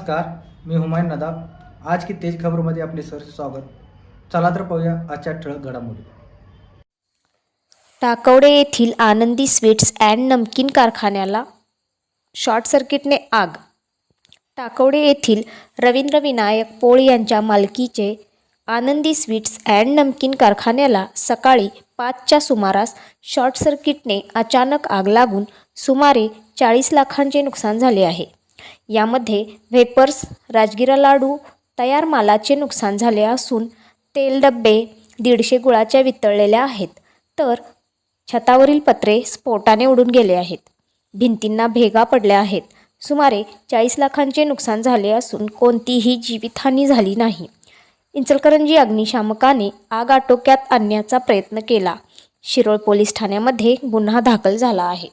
नमस्कार मी हुमायून नदाब. आज की तेज खबरमध्ये आपले सर स्वागत. चला तर पाहूया आजच्या ठळक घडामोडी. टाकवडे येथील आनंदी स्वीट्स अँड नमकीन कारखान्याला शॉर्ट सर्किटने आग. टाकवडे येथील रवींद्र विनायक पोळ यांच्या मालकीचे आनंदी स्वीट्स अँड नमकीन कारखान्याला सकाळी पाचच्या सुमारास शॉर्ट सर्किटने अचानक आग लागून सुमारे चाळीस लाखांचे नुकसान झाले आहे. यामध्ये वेपर्स राजगिरा लाडू तयार मालाचे नुकसान झाले असून तेल डब्बे दीडशे गुळाच्या वितळलेल्या आहेत. तर छतावरील पत्रे स्फोटाने उडून गेले आहेत. भिंतींना भेगा पडल्या आहेत. सुमारे चाळीस लाखांचे नुकसान झाले असून कोणतीही जीवितहानी झाली नाही. इचलकरंजी अग्निशामकाने आग आटोक्यात आणण्याचा प्रयत्न केला. शिरोळ पोलीस ठाण्यामध्ये गुन्हा दाखल झाला आहे.